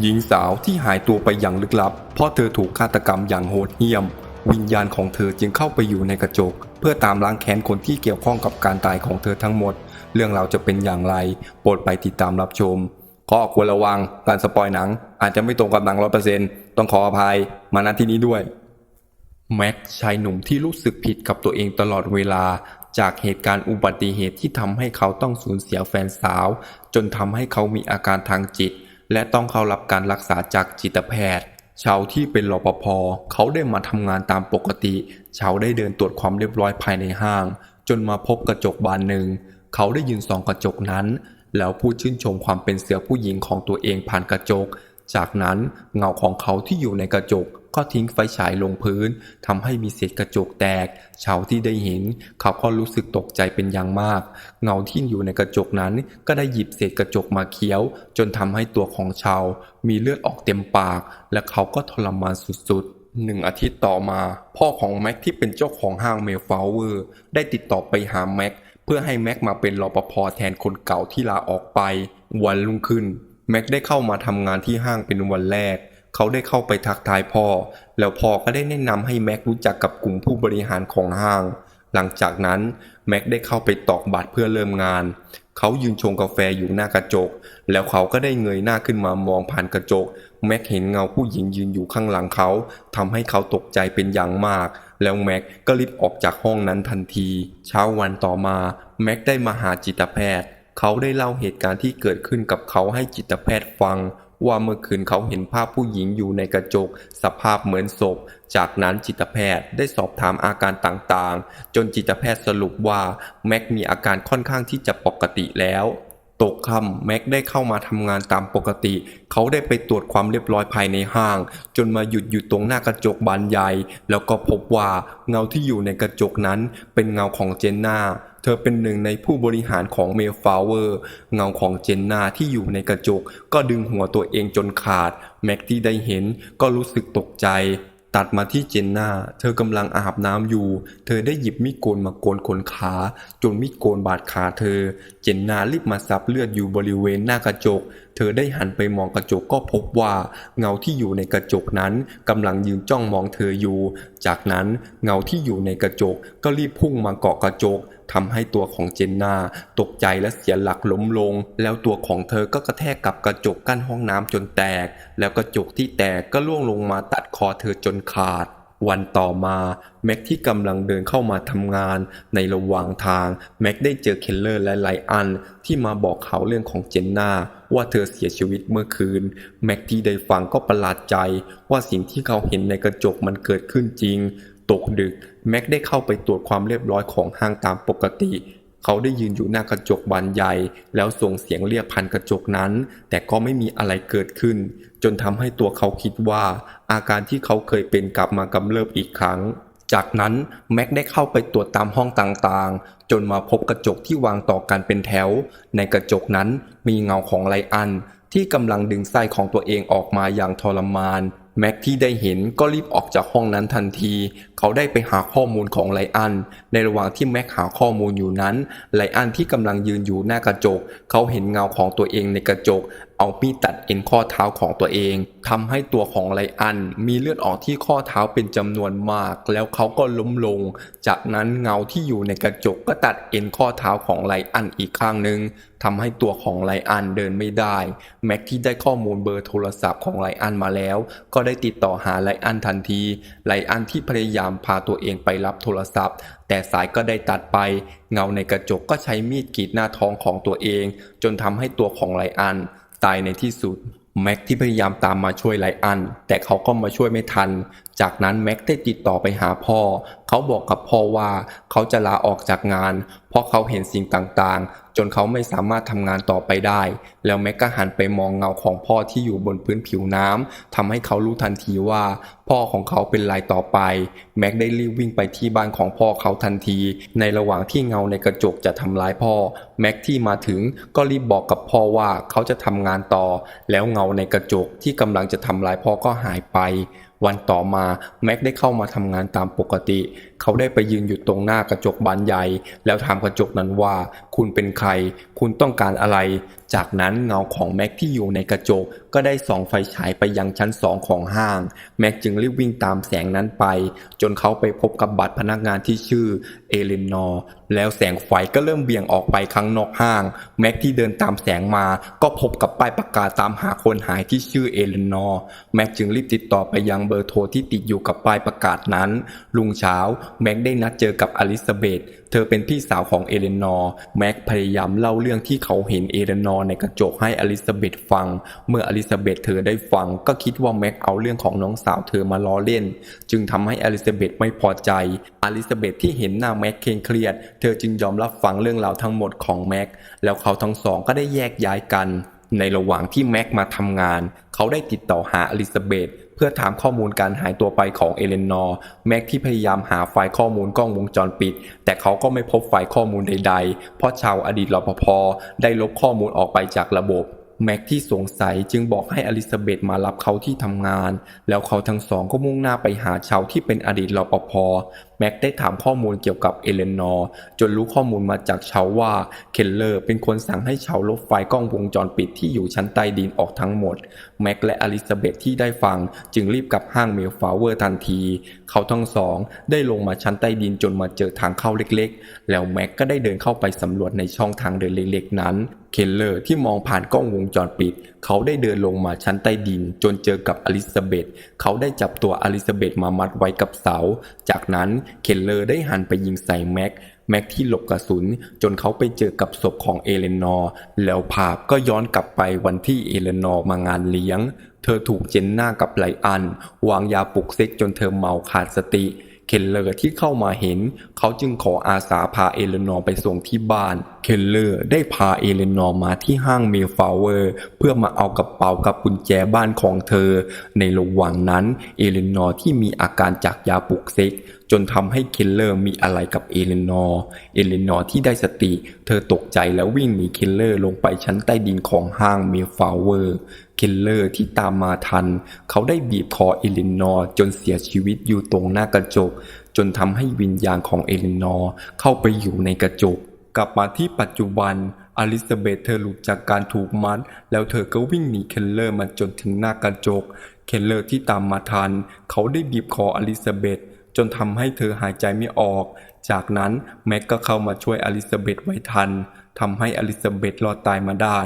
หญิงสาวที่หายตัวไปอย่างลึกลับ เพราะเธอถูกฆาตกรรมอย่างโหดเหี้ยม วิญญาณของเธอจึงเข้าไปอยู่ในกระจก เพื่อตามล้างแค้นคนที่เกี่ยวข้องกับการตายของเธอทั้งหมด เรื่องราวจะเป็นอย่างไร โปรดไปติดตามรับชมก็ควรระวังการสปอยหนัง อาจจะไม่ตรงกับหนังร้อยเปอร์เซ็นต์ต้องขออภัยมาณที่นี้ด้วย แม็กชายหนุ่มที่รู้สึกผิดกับตัวเองตลอดเวลา จากเหตุการณ์อุบัติเหตุที่ทำให้เขาต้องสูญเสียแฟนสาว จนทำให้เขามีอาการทางจิต และต้องเข้ารับการรักษาจากจิตแพทย์ ชาวที่เป็นรปภเขาได้มาทำงานตามปกติ ชาวได้เดินตรวจความเรียบร้อยภายในห้าง จนมาพบกระจกบานหนึ่ง เขาได้ยืนสองกระจกนั้น แล้วพูดชื่นชมความเป็นเสือผู้หญิงของตัวเองผ่านกระจก จากนั้นเงาของเขาที่อยู่ในกระจก ก็ทิ้งไฟฉายลงพื้นทำให้มีเศษกระจกแตก ชาวที่ได้เห็น เขาก็รู้สึกตกใจเป็นอย่างมาก เงาที่อยู่ในกระจกนั้น ก็ได้หยิบเศษกระจกมาเคี้ยว จนทำให้ตัวของชาวมีเลือดออกเต็มปาก และเขาก็ทรมานสุดๆหนึ่งอาทิตย์ต่อมา พ่อของแม็กที่เป็นเจ้าของห้างเมลฟาวเวอร์ได้ติดต่อไปหาแม็กเพื่อให้แม็กมาเป็นรปภแทนคนเก่าที่ลาออกไป วันรุ่งขึ้น แม็กได้เข้ามาทำงานที่ห้างเป็นวันแรก เขาได้เข้าไปทักทายพ่อ แล้วพ่อก็ได้แนะนำให้แม็กรู้จักกับกลุ่มผู้บริหารของห้าง หลังจากนั้นแม็กได้เข้าไปตอกบัตรเพื่อเริ่มงาน เขายืนชงกาแฟอยู่หน้ากระจก แล้วเขาก็ได้เงยหน้าขึ้นมามองผ่านกระจก แม็กเห็นเงาผู้หญิงยืนอยู่ข้างหลังเขาทำให้เขาตกใจเป็นอย่างมาก แล้วแม็กก็รีบออกจากห้องนั้นทันที เช้าวันต่อมาแม็กได้มาหาจิตแพทย์ เขาได้เล่าเหตุการณ์ที่เกิดขึ้นกับเขาให้จิตแพทย์ฟัง ว่าเมื่อคืนเขาเห็นภาพผู้หญิงอยู่ในกระจก สภาพเหมือนศพ จากนั้นจิตแพทย์ได้สอบถามอาการต่างๆ จนจิตแพทย์สรุปว่าแม็กมีอาการค่อนข้างที่จะปกติแล้ว ตกค่ำแม็กได้เข้ามาทำงานตามปกติ เขาได้ไปตรวจความเรียบร้อยภายในห้าง จนมาหยุดอยู่ตรงหน้ากระจกบานใหญ่ แล้วก็พบว่าเงาที่อยู่ในกระจกนั้นเป็นเงาของเจนนาเธอเป็นหนึ่งในผู้บริหารของเมลฟาวเวอร์ เงาของเจนนาที่อยู่ในกระจก ก็ดึงหัวตัวเองจนขาด แม็กที่ได้เห็นก็รู้สึกตกใจ ตัดมาที่เจนนาเธอกำลังอาบน้ำอยู่ เธอได้หยิบมีดโกนมาโกนขนขา จนมีดโกนบาดขาเธอ เจนนารีบมาซับเลือดอยู่บริเวณหน้ากระจก เธอได้หันไปมองกระจกก็พบว่า เงาที่อยู่ในกระจกนั้นกำลังยืนจ้องมองเธออยู่ จากนั้นเงาที่อยู่ในกระจกก็รีบพุ่งมาเกาะกระจก ทำให้ตัวของเจนนาตกใจและเสียหลักล้มลง แล้วตัวของเธอก็กระแทกกับกระจกกั้นห้องน้ำจนแตก แล้วกระจกที่แตกก็ล่วงลงมาตัดคอเธอจนขาด วันต่อมาแม็กที่กำลังเดินเข้ามาทำงาน ในระหว่างทางแม็กได้เจอเคลเลอร์และไลอัน ที่มาบอกเขาเรื่องของเจนนาว่าเธอเสียชีวิตเมื่อคืน แม็กที่ได้ฟังก็ประหลาดใจ ว่าสิ่งที่เขาเห็นในกระจกมันเกิดขึ้นจริง ตกดึก แม็กได้เข้าไปตรวจความเรียบร้อยของห้างตามปกติ เขาได้ยืนอยู่หน้ากระจกบานใหญ่ แล้วส่งเสียงเรียกผ่านกระจกนั้น แต่ก็ไม่มีอะไรเกิดขึ้น จนทำให้ตัวเขาคิดว่า อาการที่เขาเคยเป็นกลับมากำเริบอีกครั้งจากนั้นแม็กได้เข้าไปตรวจตามห้องต่างๆ จนมาพบกระจกที่วางต่อกันเป็นแถว ในกระจกนั้นมีเงาของไลอัน ที่กำลังดึงไส้ของตัวเองออกมาอย่างทรมาน แม็กที่ได้เห็นก็รีบออกจากห้องนั้นทันที เขาได้ไปหาข้อมูลของไลอัน ในระหว่างที่แม็กหาข้อมูลอยู่นั้น ไลอันที่กำลังยืนอยู่หน้ากระจก เขาเห็นเงาของตัวเองในกระจก เอามีดตัดเอ็นข้อเท้าของตัวเองทำให้ตัวของไลอัน มีเลือดออกที่ข้อเท้าเป็นจำนวนมาก แล้วเขาก็ล้มลง จากนั้นเงาที่อยู่ในกระจกก็ตัดเอ็นข้อเท้าของไลอันอีกข้างหนึ่งทำให้ตัวของไลอันเดินไม่ได้ แม็กที่ได้ข้อมูลเบอร์โทรศัพท์ของไลอันมาแล้ว ก็ได้ติดต่อหาไลอันทันที ไลอันที่พยายามพาตัวเองไปรับโทรศัพท์ แต่สายก็ได้ตัดไป เงาในกระจกก็ใช้มีดกรีดหน้าท้องของตัวเอง จนทำให้ตัวของไลอันตายในที่สุดแม็กที่พยายามตามมาช่วยไลอัน แต่เขาก็มาช่วยไม่ทัน จากนั้นแม็กได้ติดต่อไปหาพ่อ เขาบอกกับพ่อว่าเขาจะลาออกจากงาน เพราะเขาเห็นสิ่งต่างๆ จนเขาไม่สามารถทำงานต่อไปได้ แล้วแม็กก็หันไปมองเงาของพ่อที่อยู่บนพื้นผิวน้ำทำให้เขารู้ทันทีว่า พ่อของเขาเป็นรายต่อไป แม็กได้รีบวิ่งไปที่บ้านของพ่อเขาทันที ในระหว่างที่เงาในกระจกจะทำร้ายพ่อ แม็กที่มาถึงก็รีบบอกกับพ่อว่าเขาจะทำงานต่อ แล้วเงาในกระจกที่กำลังจะทำร้ายพ่อก็หายไปวันต่อมาแม็กได้เข้ามาทำงานตามปกติ เขาได้ไปยืนอยู่ตรงหน้ากระจกบานใหญ่ แล้วถามกระจกนั้นว่า คุณเป็นใคร คุณต้องการอะไร จากนั้นเงาของแม็กที่อยู่ในกระจก ก็ได้ส่องไฟฉายไปยังชั้นสองของห้าง แม็กจึงรีบวิ่งตามแสงนั้นไป จนเขาไปพบกับบัตรพนักงานที่ชื่อเอเลนนอร์ แล้วแสงไฟก็เริ่มเบี่ยงออกไปข้างนอกห้าง แม็กที่เดินตามแสงมา ก็พบกับป้ายประกาศตามหาคนหายที่ชื่อเอเลนนอร์แม็กจึงรีบติดต่อไปยังเบอร์โทรที่ติดอยู่กับป้ายประกาศนั้น ลุงเช้า แม็กได้นัดเจอกับอลิซาเบธเธอเป็นพี่สาวของเอเลนอร์แม็กพยายามเล่าเรื่องที่เขาเห็นเอเลนอร์ในกระจกให้อลิซาเบธฟัง เมื่ออลิซาเบธเธอได้ฟัง ก็คิดว่าแม็กเอาเรื่องของน้องสาวเธอมาล้อเล่น จึงทำให้อลิซาเบธไม่พอใจ อลิซาเบธที่เห็นหน้าแม็กเคร่งเครียดเธอจึงยอมรับฟังเรื่องราวทั้งหมดของแม็ก แล้วเขาทั้งสองก็ได้แยกย้ายกัน ในระหว่างที่แม็กมาทำงาน เขาได้ติดต่อหาอลิซาเบธเพื่อถามข้อมูลการหายตัวไปของเอเลนนอร์แม็กที่พยายามหาไฟล์ข้อมูลกล้องวงจรปิด แต่เขาก็ไม่พบไฟล์ข้อมูลใด ๆ เพราะชาวอดีตรปภได้ลบข้อมูลออกไปจากระบบแม็กที่สงสัยจึงบอกให้อลิซาเบธมารับเขาที่ทำงาน แล้วเขาทั้งสองก็มุ่งหน้าไปหาชาวที่เป็นอดีตรปภ แม็กได้ถามข้อมูลเกี่ยวกับเอเลนนอร์จนรู้ข้อมูลมาจากชาวว่าเคลเลอร์เป็นคนสั่งให้ชาวลบไฟกล้องวงจรปิดที่อยู่ชั้นใต้ดินออกทั้งหมด แม็กและอลิซาเบธที่ได้ฟังจึงรีบกลับห้างเมลฟาวเวอร์ทันที เขาทั้งสองได้ลงมาชั้นใต้ดินจนมาเจอทางเข้าเล็กๆ แล้วแม็กก็ได้เดินเข้าไปสำรวจในช่องทางเดินเล็กๆนั้น เคลเลอร์ที่มองผ่านกล้องวงจรปิดเขาได้เดินลงมาชั้นใต้ดินจนเจอกับอลิซาเบธเขาได้จับตัวอลิซาเบธมามัดไว้กับเสา จากนั้นเคลเลอร์ได้หันไปยิงใส่แม็ก แม็กที่หลบกระสุน จนเขาไปเจอกับศพของเอเลนอร์แล้วภาพก็ย้อนกลับไปวันที่เอเลนอร์มางานเลี้ยง เธอถูกเจนหน้ากับไลอัน วางยาปลุกเซ็กจนเธอเมาขาดสติ เคลเลอร์ที่เข้ามาเห็น เขาจึงขออาสาพาเอเลนอร์ไปส่งที่บ้าน เคลเลอร์ได้พาเอเลนอร์มาที่ห้างเมลฟาวเวอร์เพื่อมาเอากระเป๋ากับกุญแจบ้านของเธอ ในระหว่างนั้นเอเลนอร์ที่มีอาการจากยาปลุกเซ็กจนทำให้เคลเลอร์มีอะไรกับเอเลนอร์ เอเลนอร์ที่ได้สติ เธอตกใจแล้ววิ่งหนีเคลเลอร์ลงไปชั้นใต้ดินของห้างเมลฟาวเวอร์ เคลเลอร์ที่ตามมาทัน เขาได้บีบคอเอเลนอร์จนเสียชีวิตอยู่ตรงหน้ากระจก จนทำให้วิญญาณของเอเลนอร์เข้าไปอยู่ในกระจก กลับมาที่ปัจจุบันอลิซาเบธเธอหลุดจากการถูกมัด แล้วเธอก็วิ่งหนีเคลเลอร์มาจนถึงหน้ากระจก เคลเลอร์ที่ตามมาทัน เขาได้บีบคออลิซาเบธจนทำให้เธอหายใจไม่ออก จากนั้นแม็กก็เข้ามาช่วยอลิซาเบธไว้ทันทำให้อลิซาเบธรอดตายมาได้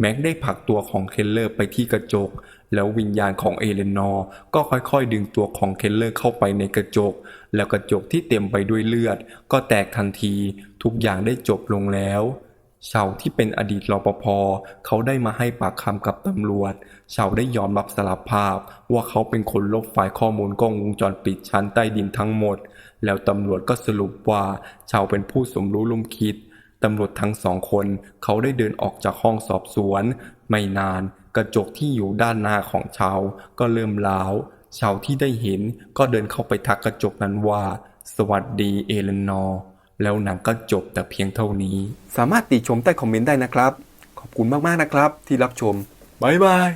แม็กได้ผลักตัวของเคลเลอร์ไปที่กระจก แล้ววิญญาณของเอเลนอร์ก็ค่อยๆ ดึงตัวของเคลเลอร์เข้าไปในกระจก แล้วกระจกที่เต็มไปด้วยเลือด ก็แตกทันที ทุกอย่างได้จบลงแล้วเชาที่เป็นอดีตรปภเขาได้มาให้ปากคำกับตำรวจเชาได้ยอมรับสารภาพ ว่าเขาเป็นคนลบไฟล์ข้อมูลกล้องวงจรปิดชั้นใต้ดินทั้งหมด แล้วตำรวจก็สรุปว่าเชาเป็นผู้สมรู้ร่วมคิด ตำรวจทั้งสองคนเขาได้เดินออกจากห้องสอบสวน ไม่นานกระจกที่อยู่ด้านหน้าของชาวก็เริ่มร้าวชาวที่ได้เห็นก็เดินเข้าไปทักกระจกนั้นว่า สวัสดีเอเลนอร์แล้วหนังก็จบแต่เพียงเท่านี้ สามารถติชมใต้คอมเมนต์ได้นะครับ ขอบคุณมากๆนะครับที่รับชม บ๊ายบาย